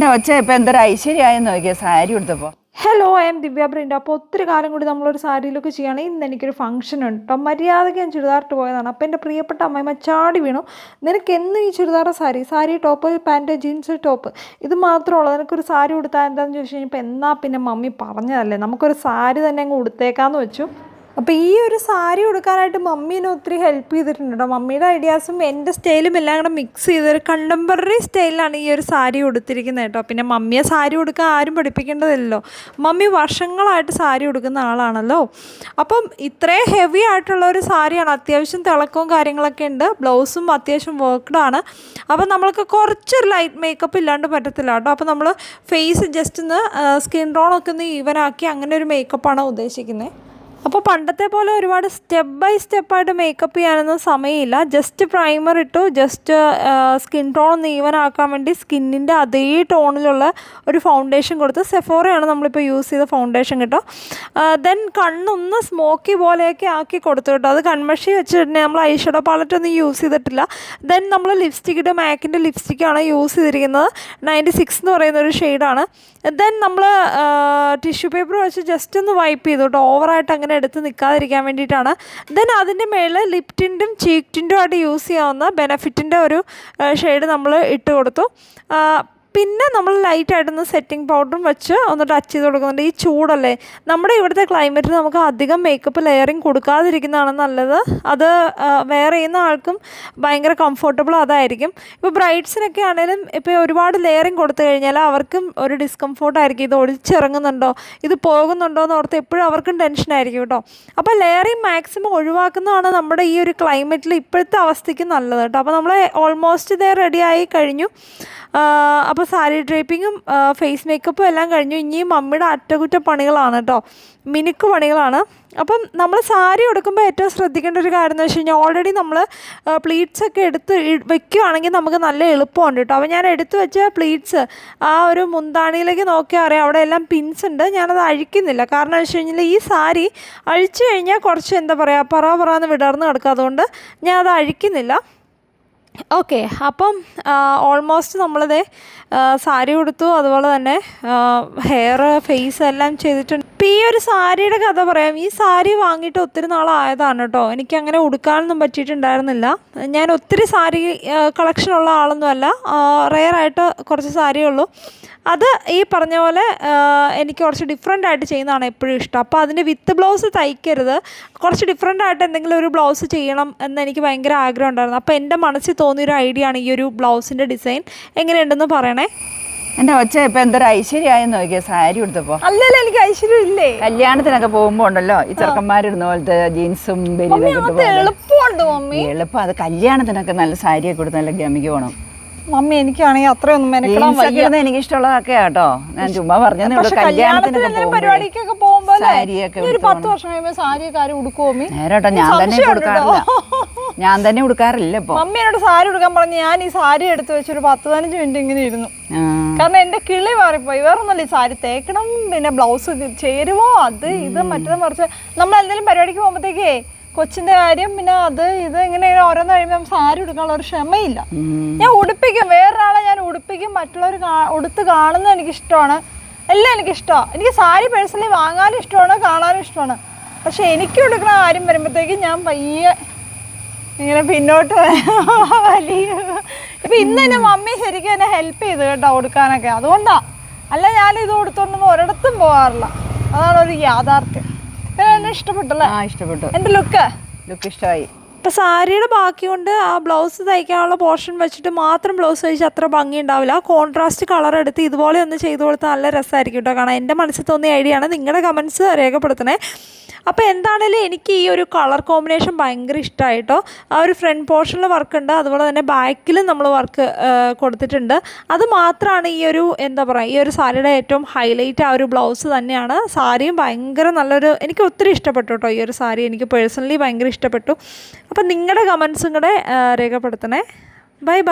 എന്റെ ഒച്ച ഇപ്പം എന്തൊരു ഐശ്വര്യമായെന്ന് നോക്കിയ സാരി ഉടുത്തപ്പോൾ ഹലോ ഐ എം ദിവ്യ ബ്രിൻഡ് അപ്പോൾ ഒത്തിരി കാലം കൂടി നമ്മളൊരു സാരിയിലൊക്കെ ചെയ്യുകയാണെങ്കിൽ ഇന്ന് എനിക്കൊരു ഫംഗ്ഷൻ ഉണ്ട് കേട്ടോ മര്യാദയ്ക്ക് ഞാൻ ചുരിദാറിട്ട് പോയതാണ്. അപ്പോൾ എന്റെ പ്രിയപ്പെട്ട അമ്മയമ്മ ചാടി വീണു. നിനക്ക് എന്നും ഈ ചുരിദാറ sari sari top pant jeans top ഇത് മാത്രമുള്ളൂ നിനക്കൊരു സാരി ഉടുത്താൽ എന്താണെന്ന് ചോദിച്ചു കഴിഞ്ഞപ്പോൾ എന്നാൽ പിന്നെ മമ്മി പറഞ്ഞതല്ലേ? നമുക്കൊരു സാരി തന്നെ അങ്ങ് ഉടുത്തേക്കാന്ന് വെച്ചു. അപ്പോൾ ഈ ഒരു സാരി ഉടുക്കാനായിട്ട് മമ്മി എന്നെ ഒത്തിരി ഹെൽപ്പ് ചെയ്തിട്ടുണ്ട്? കേട്ടോ മമ്മിയുടെ ഐഡിയാസും എന്റെ സ്റ്റൈലും എല്ലാം കൂടെ മിക്സ് ചെയ്തൊരു കണ്ടംപററി സ്റ്റൈലിലാണ് ഈ ഒരു സാരി ഉടുത്തിരിക്കുന്നത് കേട്ടോ. പിന്നെ മമ്മിയെ സാരി ഉടുക്കാൻ ആരും പഠിപ്പിക്കേണ്ടതില്ലല്ലോ. മമ്മി വർഷങ്ങളായിട്ട് സാരി ഉടുക്കുന്ന ആളാണല്ലോ. അപ്പം ഇത്രയും ഹെവി ആയിട്ടുള്ള ഒരു സാരിയാണ്. അത്യാവശ്യം തിളക്കവും കാര്യങ്ങളൊക്കെ ഉണ്ട്. ബ്ലൗസും അത്യാവശ്യം വർക്ക്ഡാണ് അപ്പം നമ്മൾക്ക് കുറച്ചൊരു ലൈറ്റ് മേക്കപ്പ് ഇല്ലാണ്ട് പറ്റത്തില്ല കേട്ടോ. അപ്പോൾ നമ്മൾ ഫേസ് ജസ്റ്റ് ഒന്ന് സ്കിൻ ടോണൊക്കെ ഒന്ന് ഈവനാക്കി അങ്ങനെ ഒരു മേക്കപ്പാണ് ഉദ്ദേശിക്കുന്നത് അപ്പോൾ പണ്ടത്തെ പോലെ ഒരുപാട് സ്റ്റെപ്പ് ബൈ സ്റ്റെപ്പായിട്ട് മേക്കപ്പ് ചെയ്യാനൊന്നും സമയമില്ല. ജസ്റ്റ് പ്രൈമർ ഇട്ടു ജസ്റ്റ് സ്കിൻ ടോൺ ഒന്ന് ഈവൻ ആക്കാൻ വേണ്ടി സ്കിന്നിന്റെ അതേ ടോണിലുള്ള ഒരു ഫൗണ്ടേഷൻ കൊടുത്ത് സെഫോറയാണ് നമ്മളിപ്പോൾ യൂസ് ചെയ്ത ഫൗണ്ടേഷൻ കേട്ടോ. ദെൻ കണ്ണൊന്ന് സ്മോക്കി പോലെയൊക്കെ ആക്കി കൊടുത്തു കേട്ടോ. അത് കൺമഷി വെച്ചിട്ടുണ്ടെങ്കിൽ നമ്മൾ ഐഷഡോ പാലറ്റ് ഒന്നും യൂസ് ചെയ്തിട്ടില്ല. ദെൻ നമ്മൾ ലിപ്സ്റ്റിക് ഇട്ട് മാക്കിന്റെ ലിപ്സ്റ്റിക്കാണ് യൂസ് ചെയ്തിരിക്കുന്നത്. നയന്റി സിക്സ് എന്ന് പറയുന്ന ഒരു ഷെയ്ഡാണ് ദെൻ നമ്മൾ ടിഷ്യൂ പേപ്പർ വെച്ച് ജസ്റ്റ് ഒന്ന് വൈപ്പ് ചെയ്തു കേട്ടോ. ഓവറായിട്ട് അങ്ങനെ എടുത്ത് നിൽക്കാതിരിക്കാൻ വേണ്ടിയിട്ടാണ്. ദെൻ അതിന്റെ മേളിൽ ലിപ് ടിന്റും ചീക്ക് ടിന്റും ആയിട്ട് യൂസ് ചെയ്യാവുന്ന ബെനഫിറ്റിന്റെ ഒരു ഷെയ്ഡ് നമ്മൾ ഇട്ട് കൊടുത്തു. പിന്നെ നമ്മൾ ലൈറ്റായിട്ടൊന്ന് സെറ്റിംഗ് പൗഡറും വെച്ച് ഒന്ന് ടച്ച് ചെയ്ത് കൊടുക്കുന്നുണ്ട്. ഈ ചൂടല്ലേ? നമ്മുടെ ഇവിടുത്തെ ക്ലൈമറ്റിൽ നമുക്ക് അധികം മേക്കപ്പ് ലെയറിങ് കൊടുക്കാതിരിക്കുന്നതാണ് നല്ലത്. അത് വെയർ ചെയ്യുന്ന ആൾക്കും ഭയങ്കര കംഫർട്ടബിൾ അതായിരിക്കും. ഇപ്പോൾ ബ്രൈഡ്സിനൊക്കെ ആണെങ്കിലും ഇപ്പോൾ ഒരുപാട് ലെയറിങ് കൊടുത്തു കഴിഞ്ഞാൽ അവർക്കും ഒരു ഡിസ്കംഫോർട്ടായിരിക്കും ഇത് ഒളിച്ചിറങ്ങുന്നുണ്ടോ? ഇത് പോകുന്നുണ്ടോ എന്ന് ഓർത്ത് എപ്പോഴും അവർക്കും ടെൻഷനായിരിക്കും കേട്ടോ. അപ്പോൾ ലെയറിങ് മാക്സിമം ഒഴിവാക്കുന്നതാണ് നമ്മുടെ ഈ ഒരു ക്ലൈമറ്റിൽ ഇപ്പോഴത്തെ അവസ്ഥയ്ക്ക് നല്ലത് കേട്ടോ. അപ്പോൾ നമ്മൾ ഓൾമോസ്റ്റ് ഇതേ റെഡി ആയി കഴിഞ്ഞു. അപ്പോൾ സാരി ഡ്രേപ്പിങ്ങും ഫേസ് മേക്കപ്പും എല്ലാം കഴിഞ്ഞു. ഇനിയും മമ്മിയുടെ അറ്റകുറ്റപ്പണികളാണ് കേട്ടോ മിനുക്ക് പണികളാണ്. അപ്പം നമ്മൾ സാരി എടുക്കുമ്പോൾ ഏറ്റവും ശ്രദ്ധിക്കേണ്ട ഒരു കാര്യം എന്ന് വെച്ച് കഴിഞ്ഞാൽ ഓൾറെഡി നമ്മൾ പ്ലീറ്റ്സ് ഒക്കെ എടുത്ത് വെക്കുകയാണെങ്കിൽ നമുക്ക് നല്ല എളുപ്പമുണ്ട് കേട്ടോ അപ്പോൾ ഞാൻ എടുത്തു വെച്ച പ്ലീറ്റ്സ് ആ ഒരു മുന്താണിയിലേക്ക് നോക്കിയാൽ അറിയാം. അവിടെ എല്ലാം പിൻസ് ഉണ്ട്. ഞാനത് അഴിക്കുന്നില്ല. കാരണം വെച്ച് കഴിഞ്ഞാൽ ഈ സാരി അഴിച്ചു കഴിഞ്ഞാൽ കുറച്ച് എന്താ പറയുക പറ പറന്ന് വിടർന്ന് കിടക്കുക അതുകൊണ്ട് ഞാൻ അത് അഴിക്കുന്നില്ല. ഓക്കെ അപ്പം ഓൾമോസ്റ്റ് നമ്മളത് സാരി കൊടുത്തു അതുപോലെ തന്നെ ഹെയർ ഫേസ് എല്ലാം ചെയ്തിട്ടുണ്ട്. ഇപ്പം ഈ ഒരു സാരിയുടെ കഥ പറയാം. ഈ സാരി വാങ്ങിയിട്ട് ഒത്തിരി നാളായതാണ് കേട്ടോ. എനിക്ക് അങ്ങനെ ഉടുക്കാനൊന്നും പറ്റിയിട്ടുണ്ടായിരുന്നില്ല. ഞാൻ ഒത്തിരി സാരി കളക്ഷൻ ഉള്ള ആളൊന്നുമല്ല. റെയറായിട്ട് കുറച്ച് സാരിയേ ഉള്ളൂ. അത് ഈ പറഞ്ഞ പോലെ എനിക്ക് കുറച്ച് ഡിഫറെന്റ് ആയിട്ട് ചെയ്യുന്നതാണ് എപ്പോഴും ഇഷ്ടം. അപ്പോൾ അതിന് വിത്ത് ബ്ലൗസ് തയ്ക്കരുത്. കുറച്ച് ഡിഫറെന്റ് ആയിട്ട് എന്തെങ്കിലും ഒരു ബ്ലൗസ് ചെയ്യണം എന്ന് എനിക്ക് ഭയങ്കര ആഗ്രഹം ഉണ്ടായിരുന്നു. അപ്പോൾ എന്റെ മനസ്സിൽ തോന്നിയൊരു ഐഡിയ ആണ് ഈ ഒരു ബ്ലൗസിന്റെ ഡിസൈൻ എങ്ങനെയുണ്ടെന്ന് പറയണേ? എന്റെ ഒച്ച ഇപ്പൊ എന്തൊരു ഐശ്വര്യമായെന്ന് നോക്കിയ സാരി ഉടുത്തപ്പോ. അല്ലല്ലോ എനിക്ക് ഐശ്വര്യം ഇല്ലേ? കല്യാണത്തിനൊക്കെ പോകുമ്പോ ഉണ്ടല്ലോ ഈ ചെറുക്കന്മാരിടുന്ന പോലത്തെ ജീൻസും. എളുപ്പമുണ്ട് മമ്മി. എളുപ്പം അത് കല്യാണത്തിനൊക്കെ നല്ല സാരിയൊക്കെ കൊടുത്ത് നല്ല ഗമിക്ക് പോകണം മമ്മി എനിക്കാണെങ്കിൽ അത്രയൊന്നും എനിക്ക് ഇഷ്ടമുള്ളതൊക്കെ കേട്ടോ ഞാൻ ചുമ്മാ പറഞ്ഞു കല്യാണത്തിനൊക്കെ പരിപാടിക്കൊക്കെ പോകുമ്പോ സാരിയൊക്കെ ഒരു പത്ത് വർഷം കഴിയുമ്പോ സാരിയൊക്കെ ആരും ഉടുക്കുമോ നേരോട്ടോ ഞാൻ തന്നെ കൊടുക്കാറില്ല. ഞാൻ തന്നെ ഉടുക്കാറില്ല ഇപ്പോൾ മമ്മി എന്നോട് സാരി ഉടുക്കാൻ പറഞ്ഞു ഞാൻ ഈ സാരി എടുത്തു വെച്ച് ഒരു പത്ത് പതിനഞ്ച് മിനിറ്റ് ഇങ്ങനെ ഇരുന്നു. കാരണം എന്റെ കിളി മാറിപ്പോയി. വേറെ ഒന്നുമല്ല ഈ സാരി തേക്കണം പിന്നെ ബ്ലൗസ് ചേരുവോ അത് ഇത് മറ്റേത് മറിച്ച് നമ്മൾ എന്തെങ്കിലും പരിപാടിക്ക് പോകുമ്പോഴത്തേക്കേ കൊച്ചിന്റെ കാര്യം പിന്നെ അത് ഇത് ഇങ്ങനെ ഇങ്ങനെ ഓരോന്ന് കഴിയുമ്പോൾ സാരി ഉടുക്കാനുള്ള ഒരു ക്ഷമയില്ല. ഞാൻ ഉടുപ്പിക്കും. വേറൊരാളെ ഞാൻ ഉടുപ്പിക്കും. മറ്റുള്ളവർ ഉടുത്ത് കാണുന്നത് എനിക്ക് ഇഷ്ടമാണ് എല്ലാം എനിക്ക് ഇഷ്ടമാണ് എനിക്ക് സാരി പേഴ്സണലി വാങ്ങാനും ഇഷ്ടമാണ് കാണാനും ഇഷ്ടമാണ്. പക്ഷെ എനിക്ക് ഉടുക്കുന്ന കാര്യം വരുമ്പോഴത്തേക്കും ഞാൻ പയ്യെ ഇങ്ങനെ പിന്നോട്ട് വലിയ ഇപ്പൊ ഇന്ന് എന്നെ മമ്മി ശരിക്കും എന്നെ ഹെൽപ്പ് ചെയ്ത് കേട്ടോ കൊടുക്കാനൊക്കെ. അതുകൊണ്ടാ. അല്ല ഞാൻ ഇത് കൊടുത്തോണ്ടൊന്നും ഒരിടത്തും പോകാറില്ല അതാണ് ഒരു യാഥാർത്ഥ്യം. എന്നെ ഇഷ്ടപ്പെട്ടല്ലേ ആ ഇഷ്ടപ്പെട്ടു. എന്റെ ലുക്ക് ലുക്ക് ഇഷ്ടമായി. ഇപ്പം സാരിയുടെ ബാക്കി കൊണ്ട് ആ ബ്ലൗസ് തയ്ക്കാനുള്ള പോർഷൻ വെച്ചിട്ട് മാത്രം ബ്ലൗസ് തയ്ച്ച് അത്ര ഭംഗി ഉണ്ടാവില്ല കോൺട്രാസ്റ്റ് കളർ എടുത്ത് ഇതുപോലെ ഒന്ന് ചെയ്ത് കൊടുത്താൽ നല്ല രസമായിരിക്കും കേട്ടോ കാരണം എന്റെ മനസ്സിൽ തോന്നിയ ഐഡിയ നിങ്ങളുടെ കമൻസ് രേഖപ്പെടുത്തണേ. അപ്പോൾ എന്താണേലും എനിക്ക് ഈ ഒരു കളർ കോമ്പിനേഷൻ ഭയങ്കര ഇഷ്ടമായിട്ടോ ആ ഒരു ഫ്രണ്ട് പോർഷനിൽ വർക്ക് ഉണ്ട്. അതുപോലെ തന്നെ ബാക്കിലും നമ്മൾ വർക്ക് കൊടുത്തിട്ടുണ്ട്. അത് മാത്രമാണ് ഈ ഒരു എന്താ പറയുക ഈ ഒരു സാരിയുടെ ഏറ്റവും ഹൈലൈറ്റ് ആ ഒരു ബ്ലൗസ് തന്നെയാണ്. സാരിയും ഭയങ്കര നല്ലൊരു എനിക്ക് ഒത്തിരി ഇഷ്ടപ്പെട്ടു കേട്ടോ ഈ ഒരു സാരി. എനിക്ക് പേഴ്സണലി ഭയങ്കര ഇഷ്ടപ്പെട്ടു. അപ്പം നിങ്ങളുടെ കമൻസും കൂടെ രേഖപ്പെടുത്തണേ. Bye bye